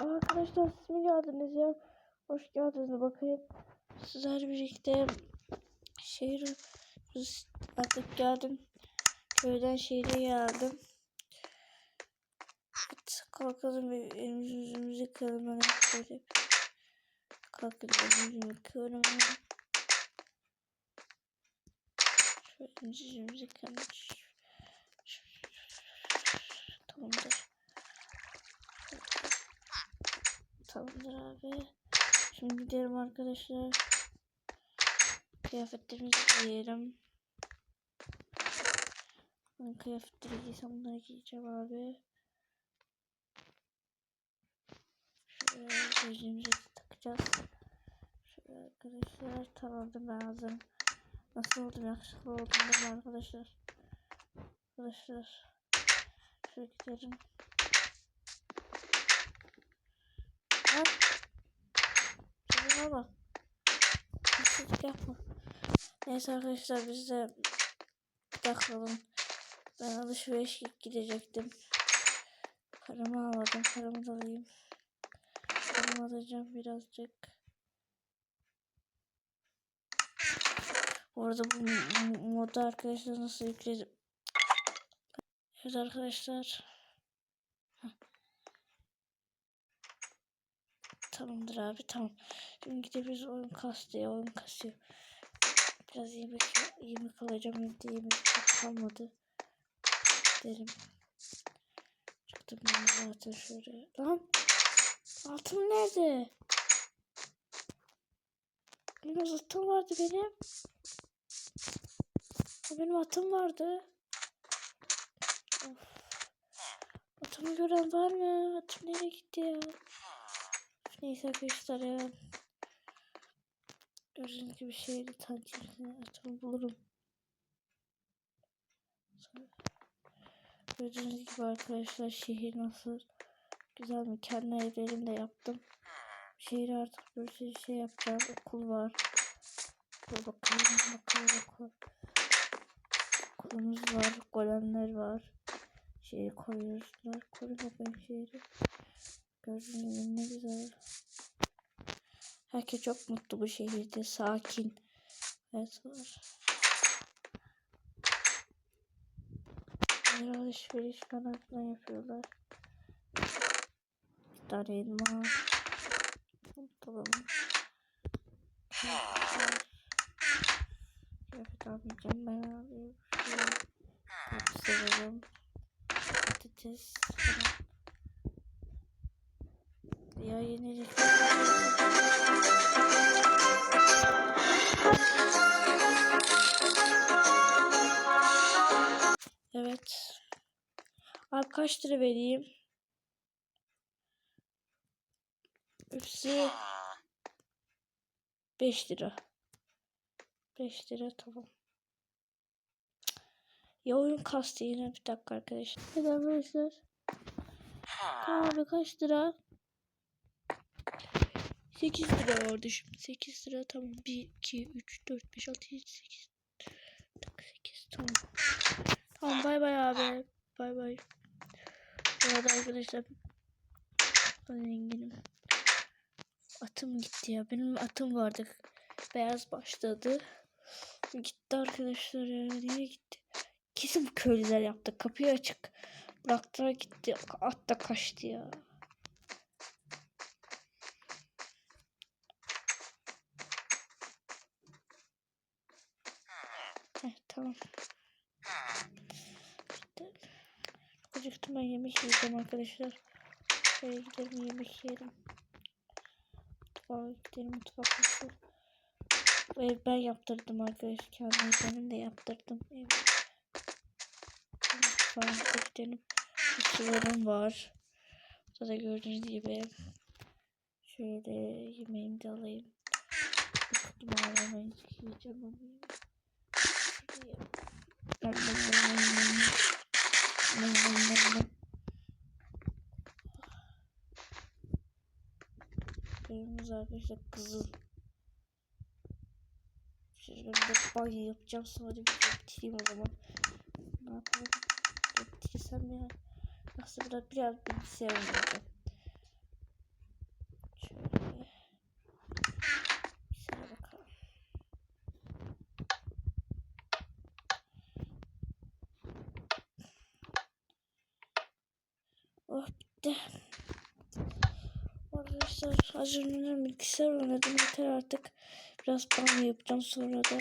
Arkadaşlar siz mi geldiniz ya? Hoş geldiniz bakayım. Sizler birlikte şehir artık geldim. Köyden şehre geldim. Evet, kalkalım bir elimizi yüzümüzü yıkayalım. Ben şöyle kalkın elimizi yıkıyorum. Şöyle elimizi yüzümüzü yıkayalım. Tamamdır. Tamamdır abi. Şimdi gidelim arkadaşlar. Kıyafetlerimizi giyelim. Ben kıyafetleri giysem bunları giyeceğim abi. Şöyle gözlüğümüzü takacağız. Şöyle arkadaşlar tamamdır ben hazırım. Nasıl oldum yakışıklı oldum arkadaşlar? Arkadaşlar. Şöyle gidelim. Lan. Şuna bak. Haksızlık yapma. Neyse arkadaşlar biz de bakalım. Ben alışveriş gidecektim. Paramı almadım. Paramı da alayım. Paramı alacağım birazcık. Bu arada bu m- modu arkadaşlar nasıl yükledim? Evet arkadaşlar. Tamamdır abi tamam. Şimdi gidebiliriz oyun kastıyor oyun kasıyor. Biraz yemek yemek alacağım evde yemek kalmadı. Derim. Çıktım ben zaten şöyle. Lan altın nerede? Benim atım vardı benim. Benim atım vardı. Gören var mı? Atım nereye gitti ya? Neyse arkadaşlar ya. Gördüğünüz gibi şehri tanıtımını atımı bulurum. Gördüğünüz gibi arkadaşlar şehir nasıl güzel mi? Kendi evlerimde yaptım. Şehri artık bir sürü şey yapacağım. Okul var. Dur bakalım bakalım okul. Okulumuz var. Golemler var. Şehri koruyorlar. Koru bakayım şehri. Gördüğünüz gibi ne güzel. Herkes çok mutlu bu şehirde. Sakin. Evet var. Bir alışveriş falan yapıyorlar. Bir tane elma. Tamam. Evet almayacağım ben. Şöyle. Çok severim. Falan. Ya yenilik. Evet. Abi kaç lira vereyim? Hepsi 5 lira. 5 lira tamam. Ya oyun kastı yine bir dakika arkadaşlar. Evet arkadaşlar. Tamam abi kaç lira? 8 lira vardı şimdi. 8 lira tamam. 1, 2, 3, 4, 5, 6, 7, 8. 8 tamam. Tamam bay bay abi. Bay bay. Bu arada arkadaşlar ben zenginim. Atım gitti ya. Benim atım vardı. Beyaz başladı. Gitti arkadaşlar ya. Niye gitti? Kesin köylüler yaptı. Kapıyı açık. Bıraktılar gitti. At da kaçtı ya. Heh, tamam. Bitti. Acıktım ben yemek yiyeceğim arkadaşlar. Şöyle gidelim yemek yiyelim. Mutfağa gidelim mutfakta. Ben yaptırdım arkadaşlar. Kendi evlerim de yaptırdım. Ev. Mutfağa gidelim. Sularım var. Burada gördüğünüz gibi. Şöyle yemeğimi de alayım. Kutum ağlamayı yiyeceğim. Kırmızı arkadaşlar kızıl. Ben de banyo yapacağım sonra bir bitireyim o zaman. Ne yapalım? Gittiysem ya. Burada biraz bilgisayar oynadım. Şöyle. Bilgisayara bakalım. Oh. Arkadaşlar hazırlanıyorum bilgisayar oynadım yeter artık. Biraz banyo yapacağım sonra da